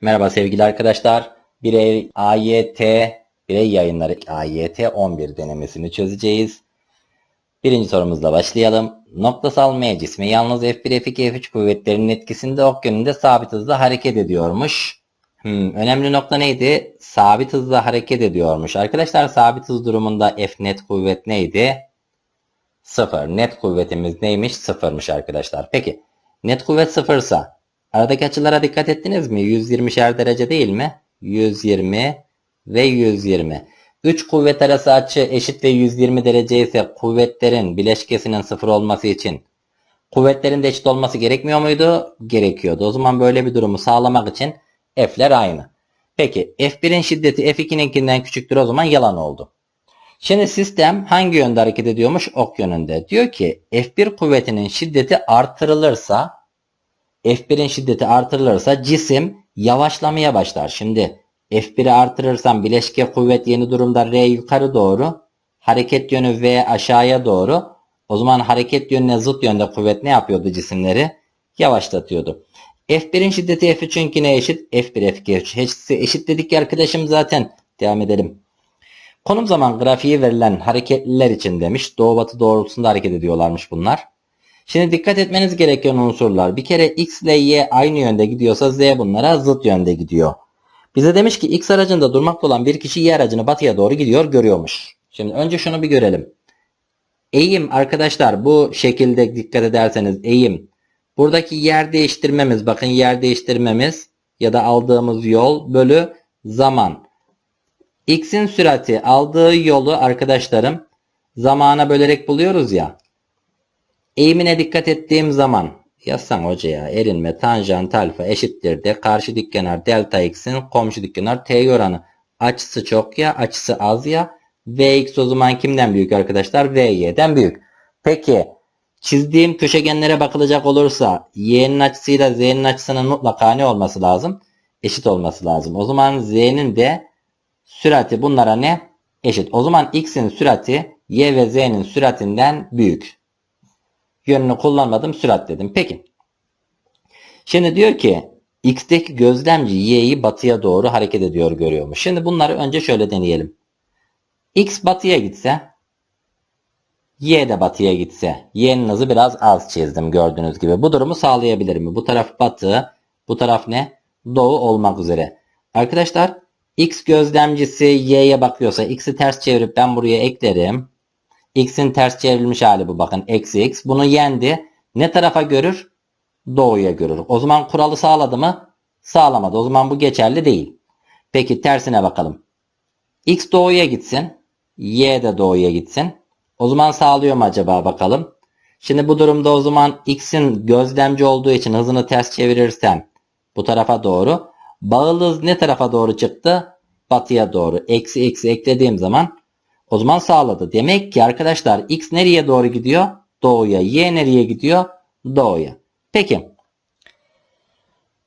Merhaba sevgili arkadaşlar. Birey AYT birey yayınları AYT 11 denemesini çözeceğiz. Birinci sorumuzla başlayalım. Noktasal M cismi yalnız F1, F2, F3 kuvvetlerinin etkisinde ok yönünde sabit hızla hareket ediyormuş. Hmm, önemli nokta neydi? Sabit hızla hareket ediyormuş. Arkadaşlar sabit hız durumunda F net kuvvet neydi? Sıfır. Net kuvvetimiz neymiş? Sıfırmış arkadaşlar. Peki net kuvvet sıfırsa aradaki açılara dikkat ettiniz mi? 120'şer derece değil mi? 120 ve 120. 3 kuvvet arası açı eşit ve 120 derece ise kuvvetlerin bileşkesinin sıfır olması için kuvvetlerin de eşit olması gerekmiyor muydu? Gerekiyordu. O zaman böyle bir durumu sağlamak için F'ler aynı. Peki F1'in şiddeti F2'ninkinden küçüktür o zaman yalan oldu. Şimdi sistem hangi yönde hareket ediyormuş? Ok yönünde. Diyor ki F1 kuvvetinin şiddeti artırılırsa F1'in şiddeti artırılırsa cisim yavaşlamaya başlar. Şimdi F1'i artırırsam bileşke kuvvet yeni durumda R yukarı doğru. Hareket yönü V aşağıya doğru. O zaman hareket yönüne zıt yönde kuvvet ne yapıyordu cisimleri? Yavaşlatıyordu. F1'in şiddeti F3'ünkine eşit. F1 F2 F3 hepsi eşit dedik ya arkadaşım zaten. Devam edelim. Konum zaman grafiği verilen hareketliler için demiş. Doğu batı doğrultusunda hareket ediyorlarmış bunlar. Şimdi dikkat etmeniz gereken unsurlar. Bir kere X ile Y aynı yönde gidiyorsa Z bunlara zıt yönde gidiyor. Bize demiş ki X aracında durmakta olan bir kişi Y aracını batıya doğru gidiyor görüyormuş. Şimdi önce şunu bir görelim. Eğim arkadaşlar bu şekilde dikkat ederseniz eğim. Buradaki yer değiştirmemiz bakın yer değiştirmemiz ya da aldığımız yol bölü zaman. X'in sürati aldığı yolu arkadaşlarım zamana bölerek buluyoruz ya. Eğimine dikkat ettiğim zaman yazsam hoca ya erinme tanjant alfa eşittir de karşı dikkenar delta x'in komşu dikkenar t oranı. Açısı çok ya açısı az ya. Vx o zaman kimden büyük arkadaşlar? Vy'den büyük. Peki çizdiğim köşegenlere bakılacak olursa y'nin açısıyla z'nin açısının mutlaka ne olması lazım? Eşit olması lazım. O zaman z'nin de sürati bunlara ne? Eşit. O zaman x'in sürati y ve z'nin süratinden büyük. Yönünü kullanmadım sürat dedim. Peki. Şimdi diyor ki x'teki gözlemci y'yi batıya doğru hareket ediyor görüyormuş. Şimdi bunları önce şöyle deneyelim. x batıya gitse y de batıya gitse y'nin hızı biraz az çizdim gördüğünüz gibi. Bu durumu sağlayabilir mi? Bu taraf batı bu taraf ne? Doğu olmak üzere. Arkadaşlar x gözlemcisi y'ye bakıyorsa x'i ters çevirip ben buraya eklerim. X'in ters çevrilmiş hali bu bakın. Eksi x. Bunu yendi. Ne tarafa görür? Doğuya görür. O zaman kuralı sağladı mı? Sağlamadı. O zaman bu geçerli değil. Peki tersine bakalım. X doğuya gitsin. Y de doğuya gitsin. O zaman sağlıyor mu acaba bakalım. Şimdi bu durumda o zaman X'in gözlemci olduğu için hızını ters çevirirsem bu tarafa doğru. Bağıl hız ne tarafa doğru çıktı? Batıya doğru. Eksi eksi eklediğim zaman o zaman sağladı. Demek ki arkadaşlar x nereye doğru gidiyor? Doğuya. Y nereye gidiyor? Doğuya. Peki.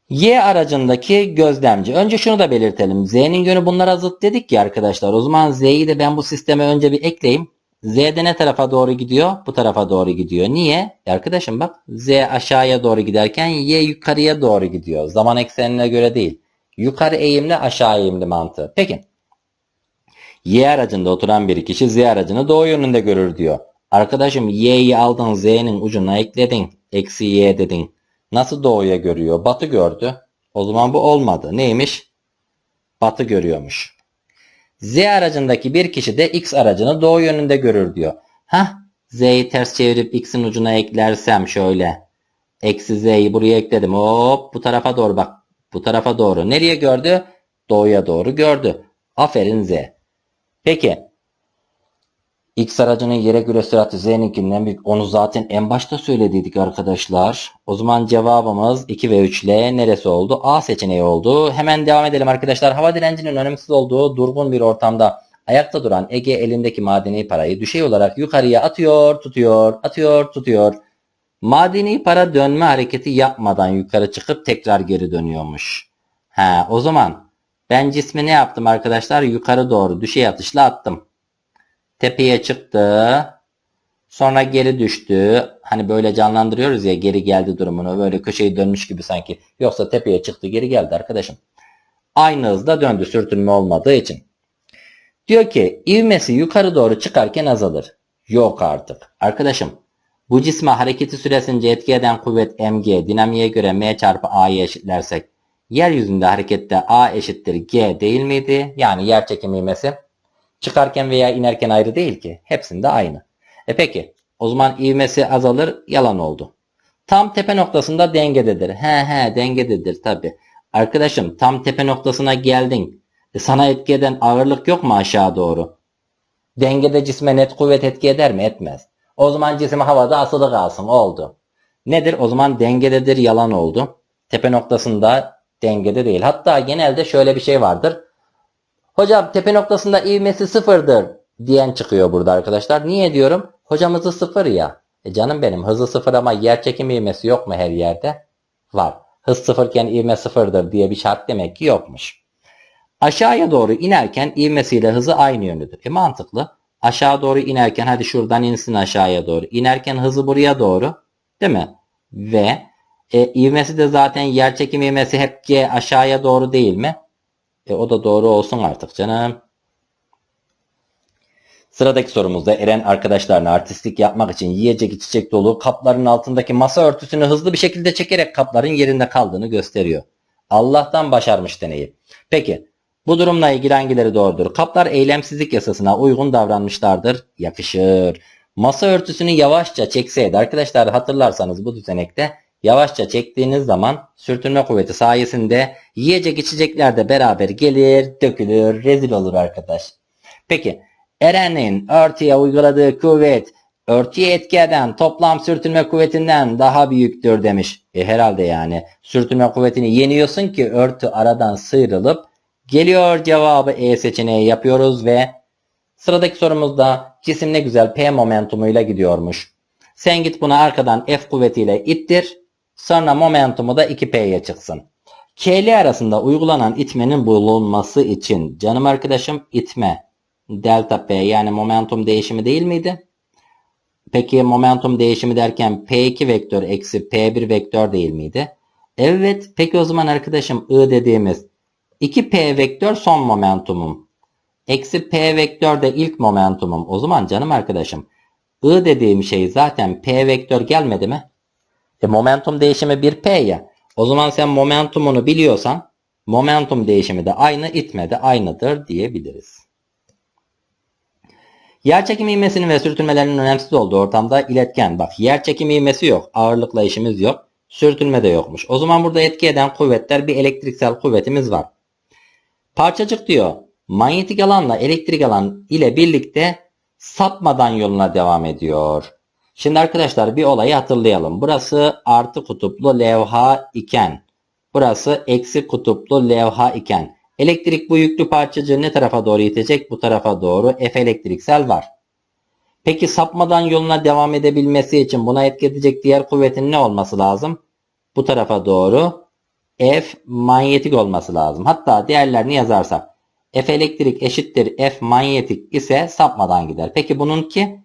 Y aracındaki gözlemci. Önce şunu da belirtelim. Z'nin yönü bunlara zıt dedik ya arkadaşlar. O zaman Z'yi de ben bu sisteme önce bir ekleyeyim. Z'de ne tarafa doğru gidiyor? Bu tarafa doğru gidiyor. Niye? E arkadaşım bak Z aşağıya doğru giderken Y yukarıya doğru gidiyor. Zaman eksenine göre değil. Yukarı eğimli aşağı eğimli mantığı. Peki. Y aracında oturan bir kişi Z aracını doğu yönünde görür diyor. Arkadaşım Y'yi aldın Z'nin ucuna ekledin. Eksi Y dedin. Nasıl doğuya görüyor? Batı gördü. O zaman bu olmadı. Neymiş? Batı görüyormuş. Z aracındaki bir kişi de X aracını doğu yönünde görür diyor. Hah Z'yi ters çevirip X'in ucuna eklersem şöyle. Eksi Z'yi buraya ekledim. Hop bu tarafa doğru bak. Bu tarafa doğru. Nereye gördü? Doğuya doğru gördü. Aferin Z. Peki. X aracının yere göre sürati Z'ninkinden büyük. Onu zaten en başta söylediydik arkadaşlar. O zaman cevabımız 2 ve 3 ile neresi oldu? A seçeneği oldu. Hemen devam edelim arkadaşlar. Hava direncinin önemsiz olduğu durgun bir ortamda ayakta duran Ege elindeki madeni parayı düşey olarak yukarıya atıyor, tutuyor, atıyor, tutuyor. Madeni para dönme hareketi yapmadan yukarı çıkıp tekrar geri dönüyormuş. He, o zaman ben cismi ne yaptım arkadaşlar? Yukarı doğru düşey atışla attım. Tepeye çıktı. Sonra geri düştü. Hani böyle canlandırıyoruz ya geri geldi durumunu. Böyle köşeyi dönmüş gibi sanki. Yoksa tepeye çıktı geri geldi arkadaşım. Aynı hızda döndü sürtünme olmadığı için. Diyor ki ivmesi yukarı doğru çıkarken azalır. Yok artık. Arkadaşım bu cisme hareketi süresince etki eden kuvvet mg dinamiğe göre m çarpı a'yı eşitlersek yeryüzünde harekette a eşittir g değil miydi? Yani yer çekimi ivmesi çıkarken veya inerken ayrı değil ki. Hepsinde aynı. E peki o zaman ivmesi azalır yalan oldu. Tam tepe noktasında dengededir. He he dengededir tabi. Arkadaşım tam tepe noktasına geldin. E sana etki eden ağırlık yok mu aşağı doğru? Dengede cisme net kuvvet etki eder mi? Etmez. O zaman cisim havada asılı kalsın. Oldu. Nedir? O zaman dengededir yalan oldu. Tepe noktasında dengede değil. Hatta genelde şöyle bir şey vardır. Hocam tepe noktasında ivmesi sıfırdır diyen çıkıyor burada arkadaşlar. Niye diyorum? Hocam hızı sıfır ya. E canım benim hızı sıfır ama yer çekimi ivmesi yok mu her yerde? Var. Hız sıfırken ivme sıfırdır diye bir şart demek ki yokmuş. Aşağıya doğru inerken ivmesiyle hızı aynı yönüdür. E mantıklı. Aşağı doğru inerken hadi şuradan insin aşağıya doğru. İnerken hızı buraya doğru. Değil mi? Ve e, ivmesi de zaten yer çekimi ivmesi hep G aşağıya doğru değil mi? E, o da doğru olsun artık canım. Sıradaki sorumuzda Eren arkadaşlarına artistlik yapmak için yiyecek içecek dolu kapların altındaki masa örtüsünü hızlı bir şekilde çekerek kapların yerinde kaldığını gösteriyor. Allah'tan başarmış deneyi. Peki bu durumla ilgili hangileri doğrudur? Kaplar eylemsizlik yasasına uygun davranmışlardır. Yakışır. Masa örtüsünü yavaşça çekseydi arkadaşlar hatırlarsanız bu düzenekte yavaşça çektiğiniz zaman sürtünme kuvveti sayesinde yiyecek içecekler de beraber gelir, dökülür, rezil olur arkadaş. Peki Eren'in örtüye uyguladığı kuvvet örtüye etki eden toplam sürtünme kuvvetinden daha büyüktür demiş. E herhalde yani sürtünme kuvvetini yeniyorsun ki örtü aradan sıyrılıp geliyor cevabı E seçeneği yapıyoruz ve sıradaki sorumuzda cisim ne güzel P momentumuyla gidiyormuş. Sen git bunu arkadan F kuvvetiyle ittir. Sonra momentumu da 2P'ye çıksın. K'li arasında uygulanan itmenin bulunması için canım arkadaşım itme delta P yani momentum değişimi değil miydi? Peki momentum değişimi derken P2 vektör eksi P1 vektör değil miydi? Evet peki o zaman arkadaşım I dediğimiz 2P vektör son momentumum. Eksi P vektör de ilk momentumum. O zaman canım arkadaşım I dediğim şey zaten P vektör gelmedi mi? E momentum değişimi 1P ya. O zaman sen momentumunu biliyorsan momentum değişimi de aynı itme de aynıdır diyebiliriz. Yer çekimi ivmesinin ve sürtünmelerinin önemsiz olduğu ortamda iletken. Bak yer çekimi ivmesi yok. Ağırlıkla işimiz yok. Sürtünme de yokmuş. O zaman burada etki eden kuvvetler bir elektriksel kuvvetimiz var. Parçacık diyor. Manyetik alanla elektrik alan ile birlikte sapmadan yoluna devam ediyor. Şimdi arkadaşlar bir olayı hatırlayalım. Burası artı kutuplu levha iken burası eksi kutuplu levha iken elektrik bu yüklü parçacığı ne tarafa doğru itecek? Bu tarafa doğru F elektriksel var. Peki sapmadan yoluna devam edebilmesi için buna etki edecek diğer kuvvetin ne olması lazım? Bu tarafa doğru F manyetik olması lazım. Hatta diğerlerini yazarsak F elektrik eşittir F manyetik ise sapmadan gider. Peki bununki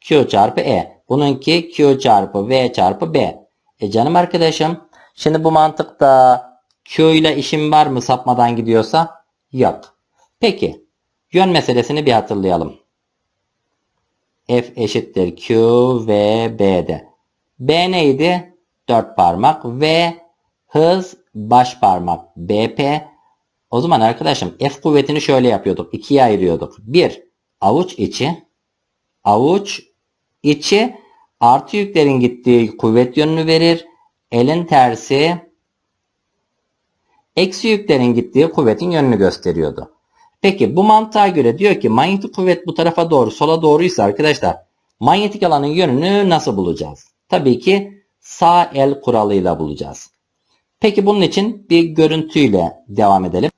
Q çarpı E. Bununki Q çarpı V çarpı B. E canım arkadaşım şimdi bu mantıkta Q ile işim var mı sapmadan gidiyorsa? Yok. Peki yön meselesini bir hatırlayalım. F eşittir Q ve B'de. B neydi? 4 parmak ve hız baş parmak BP. O zaman arkadaşım F kuvvetini şöyle yapıyorduk. ikiye ayırıyorduk. 1. Avuç içi. Avuç içi artı yüklerin gittiği kuvvet yönünü verir. Elin tersi eksi yüklerin gittiği kuvvetin yönünü gösteriyordu. Peki bu mantığa göre diyor ki manyetik kuvvet bu tarafa doğru sola doğruysa arkadaşlar manyetik alanın yönünü nasıl bulacağız? Tabii ki sağ el kuralıyla bulacağız. Peki bunun için bir görüntüyle devam edelim.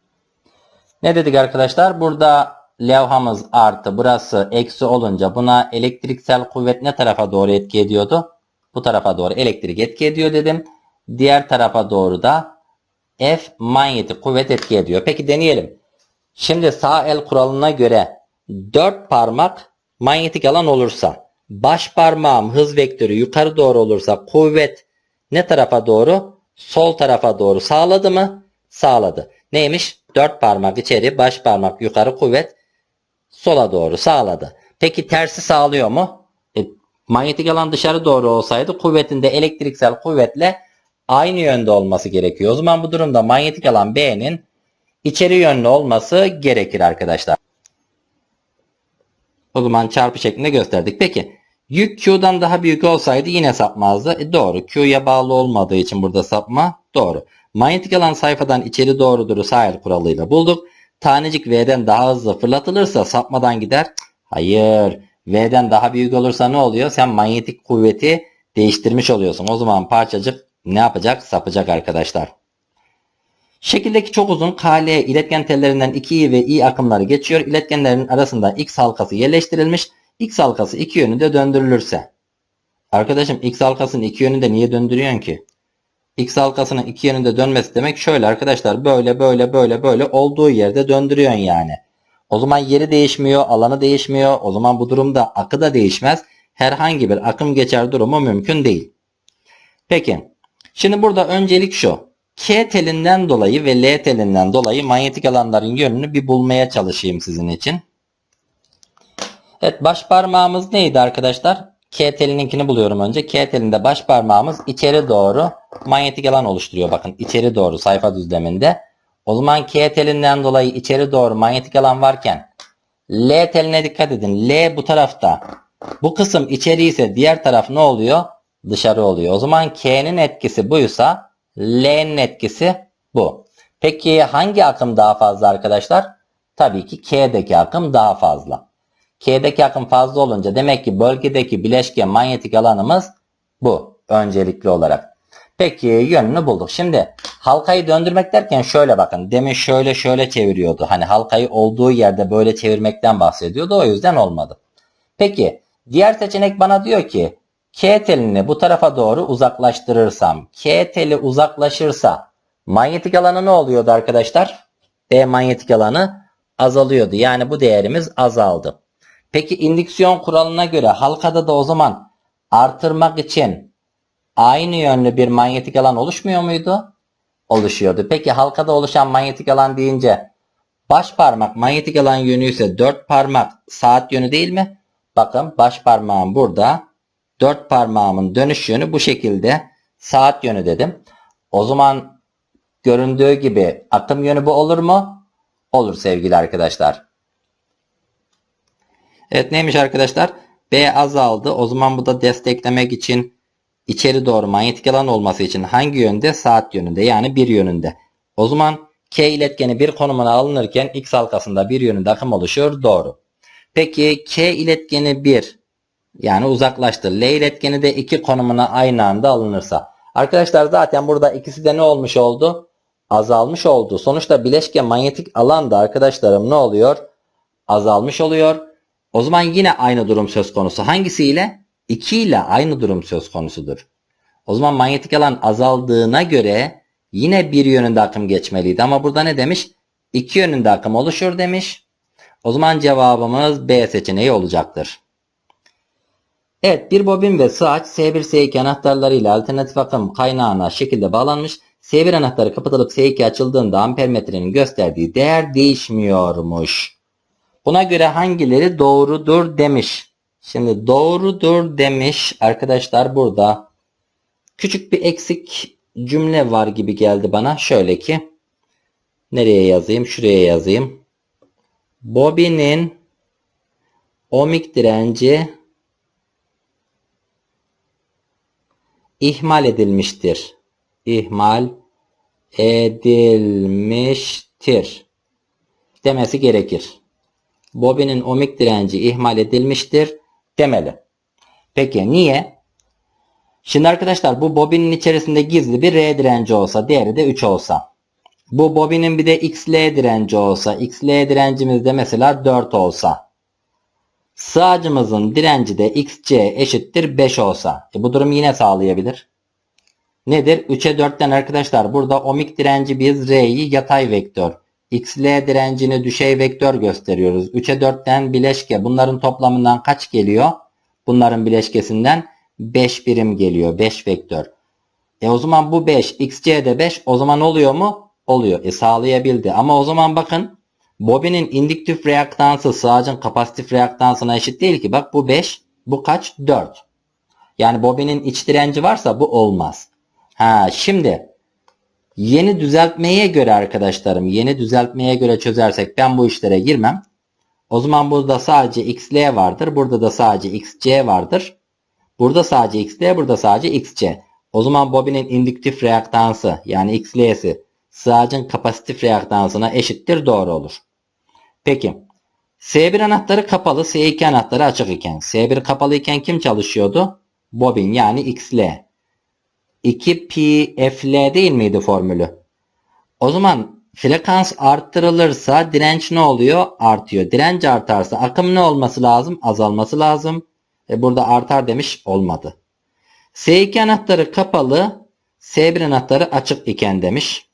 Ne dedik arkadaşlar? Burada levhamız artı burası eksi olunca buna elektriksel kuvvet ne tarafa doğru etki ediyordu? Bu tarafa doğru elektrik etki ediyor dedim. Diğer tarafa doğru da F manyetik kuvvet etki ediyor. Peki deneyelim. Şimdi sağ el kuralına göre 4 parmak manyetik alan olursa baş parmağım hız vektörü yukarı doğru olursa kuvvet ne tarafa doğru? Sol tarafa doğru sağladı mı? Sağladı. Neymiş? Dört parmak içeri, baş parmak yukarı kuvvet sola doğru sağladı. Peki tersi sağlıyor mu? E, manyetik alan dışarı doğru olsaydı kuvvetin de elektriksel kuvvetle aynı yönde olması gerekiyor. O zaman bu durumda manyetik alan B'nin içeri yönlü olması gerekir arkadaşlar. O zaman çarpı şeklinde gösterdik. Peki yük Q'dan daha büyük olsaydı yine sapmazdı. E doğru. Q'ya bağlı olmadığı için burada sapma doğru. Manyetik alan sayfadan içeri doğrudur'u sahil kuralıyla bulduk. Tanecik V'den daha hızlı fırlatılırsa sapmadan gider. Hayır. V'den daha büyük olursa ne oluyor? Sen manyetik kuvveti değiştirmiş oluyorsun. O zaman parçacık ne yapacak? Sapacak arkadaşlar. Şekildeki çok uzun KL iletken tellerinden 2i ve i akımları geçiyor. İletkenlerin arasında X halkası yerleştirilmiş. X halkası iki yönünde döndürülürse. Arkadaşım X halkasının iki yönünde niye döndürüyorsun ki? X halkasının iki yönünde dönmesi demek şöyle arkadaşlar böyle böyle böyle böyle olduğu yerde döndürüyorsun yani. O zaman yeri değişmiyor, alanı değişmiyor. O zaman bu durumda akı da değişmez. Herhangi bir akım geçer durumu mümkün değil. Peki. Şimdi burada öncelik şu. K telinden dolayı ve L telinden dolayı manyetik alanların yönünü bir bulmaya çalışayım sizin için. Evet baş parmağımız neydi arkadaşlar? K telininkini buluyorum önce. K telinde baş parmağımız içeri doğru manyetik alan oluşturuyor. Bakın içeri doğru sayfa düzleminde. O zaman K telinden dolayı içeri doğru manyetik alan varken L teline dikkat edin. L bu tarafta. Bu kısım içeri ise diğer taraf ne oluyor? Dışarı oluyor. O zaman K'nin etkisi buysa L'nin etkisi bu. Peki hangi akım daha fazla arkadaşlar? Tabii ki K'deki akım daha fazla. K'deki akım fazla olunca demek ki bölgedeki bileşke manyetik alanımız bu öncelikli olarak. Peki yönünü bulduk. Şimdi halkayı döndürmek derken şöyle bakın. Demin şöyle şöyle çeviriyordu. Hani halkayı olduğu yerde böyle çevirmekten bahsediyordu. O yüzden olmadı. Peki diğer seçenek bana diyor ki K telini bu tarafa doğru uzaklaştırırsam K teli uzaklaşırsa manyetik alanı ne oluyordu arkadaşlar? B manyetik alanı azalıyordu. Yani bu değerimiz azaldı. Peki indüksiyon kuralına göre halkada da o zaman artırmak için aynı yönlü bir manyetik alan oluşmuyor muydu? Oluşuyordu. Peki halkada oluşan manyetik alan deyince baş parmak manyetik alan yönü ise dört parmak saat yönü değil mi? Bakın baş parmağım burada. Dört parmağımın dönüş yönü bu şekilde saat yönü dedim. O zaman göründüğü gibi akım yönü bu olur mu? Olur sevgili arkadaşlar. Evet neymiş arkadaşlar? B azaldı. O zaman bu da desteklemek için içeri doğru manyetik alan olması için hangi yönde? Saat yönünde yani bir yönünde. O zaman K iletkeni bir konumuna alınırken X halkasında bir yönünde akım oluşuyor. Doğru. Peki K iletkeni 1 yani uzaklaştı. L iletkeni de 2 konumuna aynı anda alınırsa. Arkadaşlar zaten burada ikisi de ne olmuş oldu? Azalmış oldu. Sonuçta bileşke manyetik alan da arkadaşlarım ne oluyor? Azalmış oluyor. O zaman yine aynı durum söz konusu. Hangisiyle? 2 ile aynı durum söz konusudur. O zaman manyetik alan azaldığına göre yine bir yönünde akım geçmeliydi. Ama burada ne demiş? İki yönünde akım oluşur demiş. O zaman cevabımız B seçeneği olacaktır. Evet bir bobin ve sığaç S1 S2 anahtarlarıyla alternatif akım kaynağına şekilde bağlanmış. S1 anahtarı kapatılıp S2 açıldığında ampermetrenin gösterdiği değer değişmiyormuş. Buna göre hangileri doğrudur demiş. Şimdi doğrudur demiş arkadaşlar burada küçük bir eksik cümle var gibi geldi bana. Şöyle ki nereye yazayım? Şuraya yazayım. Bobinin ohmik direnci ihmal edilmiştir. İhmal edilmiştir demesi gerekir. Bobinin ohmik direnci ihmal edilmiştir demeli. Peki niye? Şimdi arkadaşlar bu bobinin içerisinde gizli bir R direnci olsa diğeri de 3 olsa. Bu bobinin bir de XL direnci olsa XL direncimiz de mesela 4 olsa. Sığacımızın direnci de XC eşittir 5 olsa. E bu durum yine sağlayabilir. Nedir? 3'e 4'ten arkadaşlar burada ohmik direnci biz R'yi yatay vektör. XL direncini düşey vektör gösteriyoruz. 3'e 4'ten bileşke. Bunların toplamından kaç geliyor? Bunların bileşkesinden 5 birim geliyor. 5 vektör. E o zaman bu 5. XC de 5. O zaman oluyor mu? oluyor. E sağlayabildi. Ama o zaman bakın bobinin indüktif reaktansı sığacın kapasitif reaktansına eşit değil ki. Bak bu 5. Bu kaç? 4. Yani bobinin iç direnci varsa bu olmaz. Ha şimdi yeni düzeltmeye göre arkadaşlarım yeni düzeltmeye göre çözersek ben bu işlere girmem. O zaman burada sadece xl vardır. Burada da sadece xc vardır. Burada sadece xl burada sadece xc. O zaman bobinin indüktif reaktansı yani xl'si sığacın kapasitif reaktansına eşittir doğru olur. Peki S1 anahtarı kapalı S2 anahtarı açık iken S1 kapalı iken kim çalışıyordu? Bobin yani xl. 2pfl değil miydi formülü? O zaman frekans arttırılırsa direnç ne oluyor? Artıyor. Direnç artarsa akım ne olması lazım? Azalması lazım. E burada artar demiş olmadı. S2 anahtarı kapalı, S1 anahtarı açık iken demiş.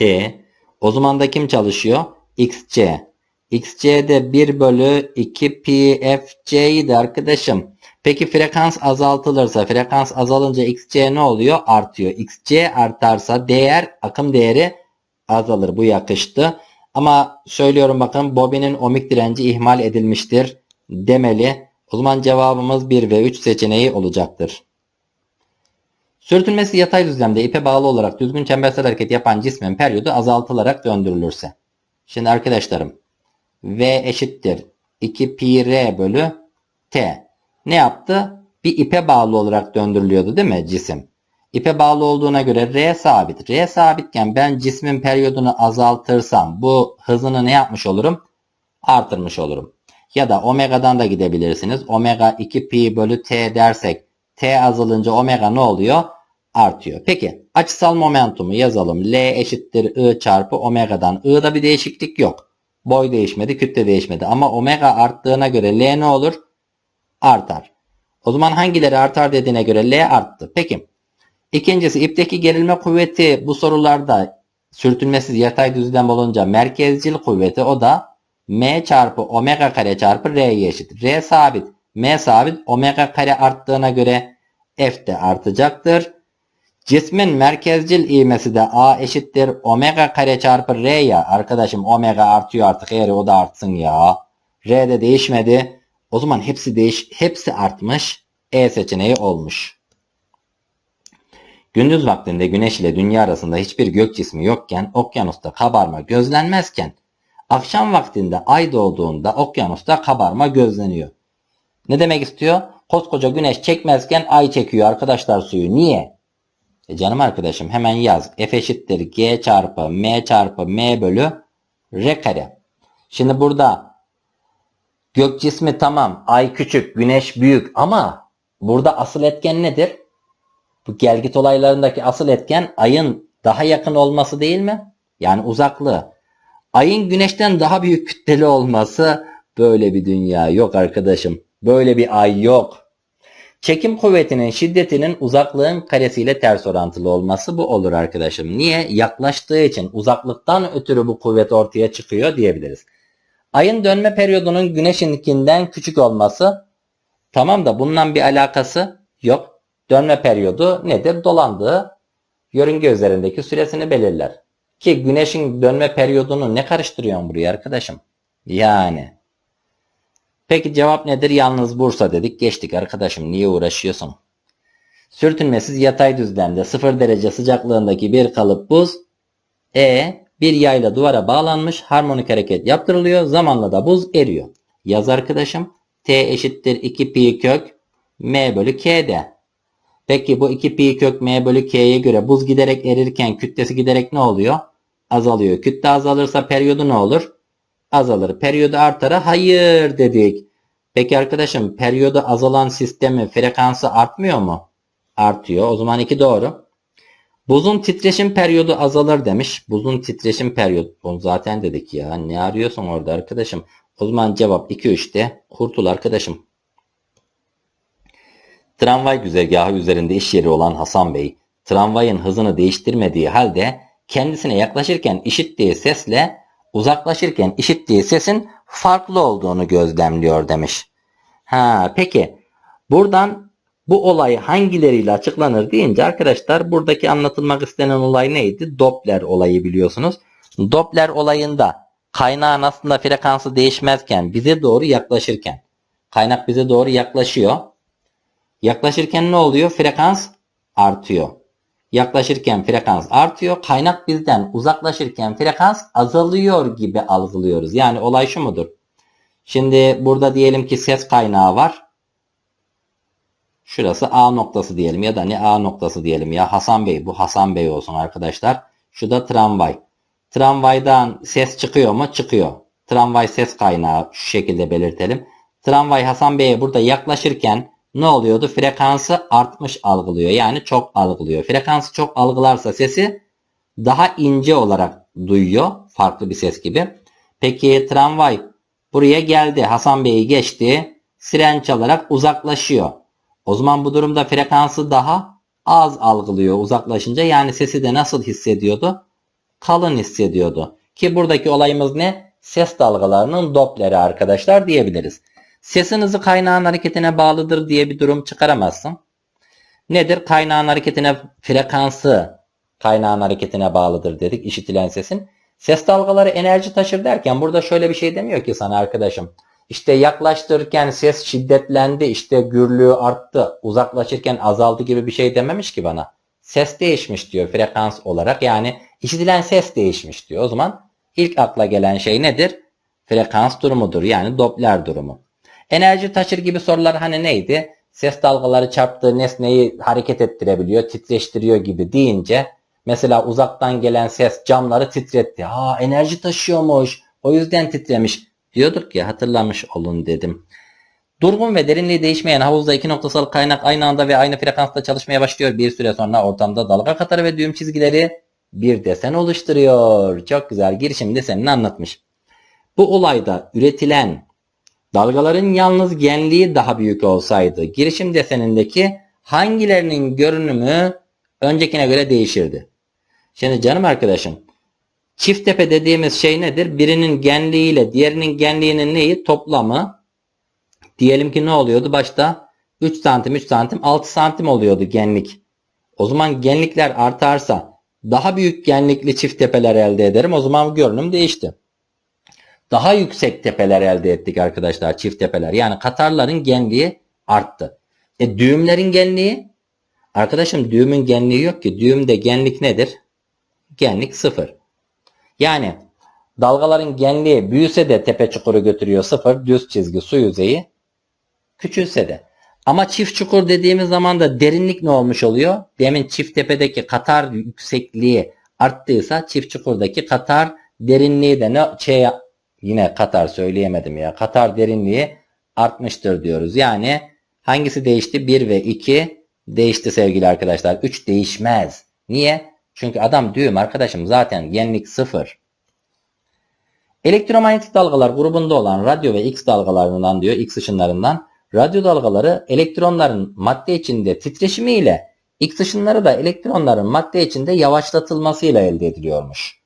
E o zaman da kim çalışıyor? XC. XC'de 1 bölü 2 pi FC'ydi arkadaşım. Peki frekans azaltılırsa frekans azalınca XC ne oluyor? Artıyor. XC artarsa değer akım değeri azalır. Bu yakıştı. Ama söylüyorum bakın bobinin ohmik direnci ihmal edilmiştir demeli. O zaman cevabımız 1 ve 3 seçeneği olacaktır. Sürtünmesi yatay düzlemde ipe bağlı olarak düzgün çembersel hareket yapan cismin periyodu azaltılarak döndürülürse. Şimdi arkadaşlarım V eşittir 2 pi r bölü t. Ne yaptı? Bir ipe bağlı olarak döndürülüyordu değil mi cisim? İpe bağlı olduğuna göre r sabit. R sabitken ben cismin periyodunu azaltırsam bu hızını ne yapmış olurum? Artırmış olurum. Ya da omega'dan da gidebilirsiniz. Omega 2 pi bölü t dersek t azalınca omega ne oluyor? Artıyor. Peki açısal momentumu yazalım. L eşittir I çarpı omega'dan. I'da bir değişiklik yok. Boy değişmedi, kütle değişmedi. Ama omega arttığına göre L ne olur? Artar. O zaman hangileri artar dediğine göre L arttı. Peki. İkincisi ipteki gerilme kuvveti bu sorularda sürtünmesiz yatay düzlem olunca merkezcil kuvveti o da M çarpı omega kare çarpı R'ye eşit. R sabit. M sabit. Omega kare arttığına göre F de artacaktır. Cismin merkezcil ivmesi de A eşittir omega kare çarpı R ya. Arkadaşım omega artıyor artık eğer o da artsın ya. R de değişmedi. O zaman hepsi değiş hepsi artmış. E seçeneği olmuş. Gündüz vaktinde güneş ile dünya arasında hiçbir gök cismi yokken okyanusta kabarma gözlenmezken akşam vaktinde ay doğduğunda okyanusta kabarma gözleniyor. Ne demek istiyor? Koskoca güneş çekmezken ay çekiyor arkadaşlar suyu. Niye? E canım arkadaşım hemen yaz. F eşittir G çarpı M çarpı M bölü R kare. Şimdi burada gök cismi tamam. Ay küçük, güneş büyük ama burada asıl etken nedir? Bu gelgit olaylarındaki asıl etken ayın daha yakın olması değil mi? Yani uzaklığı. Ayın güneşten daha büyük kütleli olması böyle bir dünya yok arkadaşım. Böyle bir ay yok. Çekim kuvvetinin şiddetinin uzaklığın karesiyle ters orantılı olması bu olur arkadaşım. Niye? Yaklaştığı için uzaklıktan ötürü bu kuvvet ortaya çıkıyor diyebiliriz. Ayın dönme periyodunun güneşinkinden küçük olması tamam da bundan bir alakası yok. Dönme periyodu nedir? Dolandığı yörünge üzerindeki süresini belirler. Ki güneşin dönme periyodunu ne karıştırıyorsun buraya arkadaşım? Yani. Peki cevap nedir? Yalnız Bursa dedik. Geçtik arkadaşım. Niye uğraşıyorsun? Sürtünmesiz yatay düzlemde 0 derece sıcaklığındaki bir kalıp buz E bir yayla duvara bağlanmış harmonik hareket yaptırılıyor. Zamanla da buz eriyor. Yaz arkadaşım. T eşittir 2 pi kök M bölü K'de. Peki bu 2 pi kök M bölü K'ye göre buz giderek erirken kütlesi giderek ne oluyor? Azalıyor. Kütle azalırsa periyodu ne olur? Azalır. Periyodu artara hayır dedik. Peki arkadaşım periyodu azalan sistemin frekansı artmıyor mu? Artıyor. O zaman 2 doğru. Buzun titreşim periyodu azalır demiş. Buzun titreşim periyodu. Bunu zaten dedik ya. Ne arıyorsun orada arkadaşım? O zaman cevap 2-3'te. Kurtul arkadaşım. Tramvay güzergahı üzerinde iş yeri olan Hasan Bey, tramvayın hızını değiştirmediği halde kendisine yaklaşırken işittiği sesle uzaklaşırken işittiği sesin farklı olduğunu gözlemliyor demiş. Ha peki buradan Bu olay hangileriyle açıklanır deyince arkadaşlar buradaki anlatılmak istenen olay neydi? Doppler olayı biliyorsunuz. Doppler olayında kaynağın aslında frekansı değişmezken bize doğru yaklaşırken kaynak bize doğru yaklaşıyor. Yaklaşırken ne oluyor? Frekans artıyor. Yaklaşırken frekans artıyor. Kaynak bizden uzaklaşırken frekans azalıyor gibi algılıyoruz. Yani olay şu mudur? Şimdi burada diyelim ki ses kaynağı var. Şurası A noktası diyelim ya da ne A noktası diyelim ya Hasan Bey. Bu Hasan Bey olsun arkadaşlar. Şu da tramvay. Tramvaydan ses çıkıyor mu? Çıkıyor. Tramvay ses kaynağı şu şekilde belirtelim. Tramvay Hasan Bey'e burada yaklaşırken ne oluyordu? Frekansı artmış algılıyor. Yani çok algılıyor. Frekansı çok algılarsa sesi daha ince olarak duyuyor. Farklı bir ses gibi. Peki tramvay buraya geldi. Hasan Bey'i geçti. Siren çalarak uzaklaşıyor. O zaman bu durumda frekansı daha az algılıyor uzaklaşınca. Yani sesi de nasıl hissediyordu? Kalın hissediyordu. Ki buradaki olayımız ne? Ses dalgalarının Doppler'i arkadaşlar diyebiliriz. Sesin hızı kaynağın hareketine bağlıdır diye bir durum çıkaramazsın. Nedir? Kaynağın hareketine frekansı kaynağın hareketine bağlıdır dedik işitilen sesin. Ses dalgaları enerji taşır derken burada şöyle bir şey demiyor ki sana arkadaşım. İşte yaklaştırırken ses şiddetlendi, işte gürlüğü arttı, uzaklaşırken azaldı gibi bir şey dememiş ki bana. Ses değişmiş diyor frekans olarak. Yani işitilen ses değişmiş diyor. O zaman ilk akla gelen şey nedir? Frekans durumudur. Yani Doppler durumu. Enerji taşır gibi sorular hani neydi? Ses dalgaları çarptığı nesneyi hareket ettirebiliyor, titreştiriyor gibi deyince mesela uzaktan gelen ses camları titretti. Ha enerji taşıyormuş. O yüzden titremiş. Diyorduk ya hatırlamış olun dedim. Durgun ve derinliği değişmeyen havuzda iki noktasal kaynak aynı anda ve aynı frekansta çalışmaya başlıyor. Bir süre sonra ortamda dalga katarı ve düğüm çizgileri bir desen oluşturuyor. Çok güzel girişim desenini anlatmış. Bu olayda üretilen dalgaların yalnız genliği daha büyük olsaydı girişim desenindeki hangilerinin görünümü öncekine göre değişirdi? Şimdi canım arkadaşım çift tepe dediğimiz şey nedir? Birinin genliğiyle diğerinin genliğinin neyi? Toplamı. Diyelim ki ne oluyordu? Başta 3 santim 3 santim 6 santim oluyordu genlik. O zaman genlikler artarsa daha büyük genlikli çift tepeler elde ederim. O zaman görünüm değişti. Daha yüksek tepeler elde ettik arkadaşlar çift tepeler. Yani katarların genliği arttı. E düğümlerin genliği? Arkadaşım düğümün genliği yok ki. Düğümde genlik nedir? Genlik sıfır. Yani dalgaların genliği büyüse de tepe çukuru götürüyor sıfır. Düz çizgi su yüzeyi küçülse de. Ama çift çukur dediğimiz zaman da derinlik ne olmuş oluyor? Demin çift tepedeki katar yüksekliği arttıysa çift çukurdaki katar derinliği de ne şey yine katar söyleyemedim ya. Katar derinliği artmıştır diyoruz. Yani hangisi değişti? 1 ve 2 değişti sevgili arkadaşlar. 3 değişmez. Niye? Çünkü adam düğüm arkadaşım zaten genlik 0. Elektromanyetik dalgalar grubunda olan radyo ve X dalgalarından diyor X ışınlarından radyo dalgaları elektronların madde içinde titreşimiyle X ışınları da elektronların madde içinde yavaşlatılmasıyla elde ediliyormuş.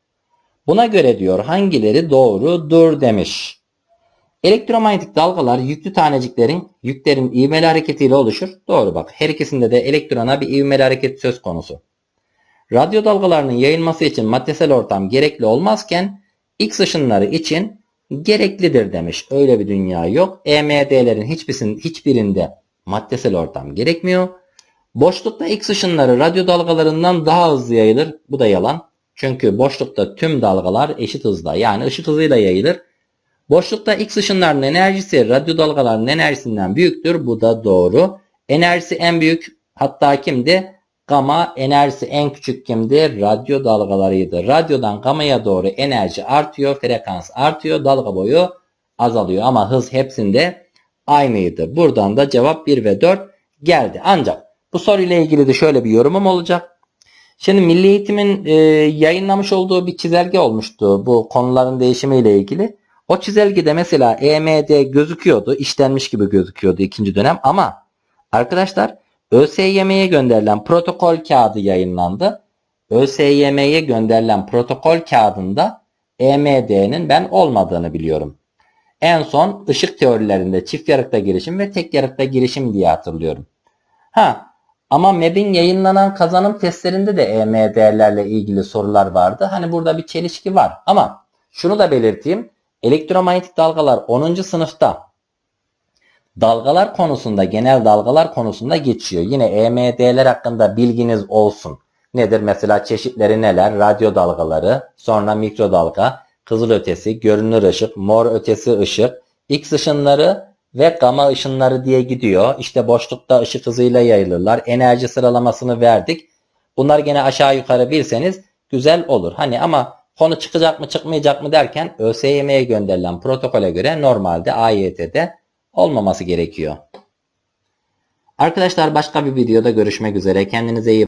Buna göre diyor hangileri doğrudur demiş. Elektromanyetik dalgalar yüklü taneciklerin yüklerin ivmeli hareketiyle oluşur. Doğru bak. Her ikisinde de elektrona bir ivmeli hareket söz konusu. Radyo dalgalarının yayılması için maddesel ortam gerekli olmazken X ışınları için gereklidir demiş. Öyle bir dünya yok. EMD'lerin hiçbirisinin, hiçbirinde maddesel ortam gerekmiyor. Boşlukta X ışınları radyo dalgalarından daha hızlı yayılır. Bu da yalan. Çünkü boşlukta tüm dalgalar eşit hızda yani ışık hızıyla yayılır. Boşlukta X ışınlarının enerjisi radyo dalgalarının enerjisinden büyüktür. Bu da doğru. Enerjisi en büyük hatta kimdi? Gama enerjisi en küçük kimdi? Radyo dalgalarıydı. Radyodan gamaya doğru enerji artıyor, frekans artıyor, dalga boyu azalıyor. Ama hız hepsinde aynıydı. Buradan da cevap 1 ve 4 geldi. Ancak bu soruyla ilgili de şöyle bir yorumum olacak. Şimdi Milli Eğitim'in e, yayınlamış olduğu bir çizelge olmuştu bu konuların değişimiyle ilgili. O çizelgede mesela EMD gözüküyordu, işlenmiş gibi gözüküyordu ikinci dönem ama arkadaşlar ÖSYM'ye gönderilen protokol kağıdı yayınlandı. ÖSYM'ye gönderilen protokol kağıdında EMD'nin ben olmadığını biliyorum. En son ışık teorilerinde çift yarıkta girişim ve tek yarıkta girişim diye hatırlıyorum. Ha ama MEB'in yayınlanan kazanım testlerinde de EM değerlerle ilgili sorular vardı. Hani burada bir çelişki var. Ama şunu da belirteyim. Elektromanyetik dalgalar 10. sınıfta dalgalar konusunda, genel dalgalar konusunda geçiyor. Yine EMD'ler hakkında bilginiz olsun. Nedir? Mesela çeşitleri neler? Radyo dalgaları, sonra mikrodalga, kızıl ötesi, görünür ışık, mor ötesi ışık, X ışınları ve gamma ışınları diye gidiyor. İşte boşlukta ışık hızıyla yayılırlar. Enerji sıralamasını verdik. Bunlar gene aşağı yukarı bilseniz güzel olur. Hani ama konu çıkacak mı çıkmayacak mı derken ÖSYM'ye gönderilen protokole göre normalde AYT'de olmaması gerekiyor. Arkadaşlar başka bir videoda görüşmek üzere. Kendinize iyi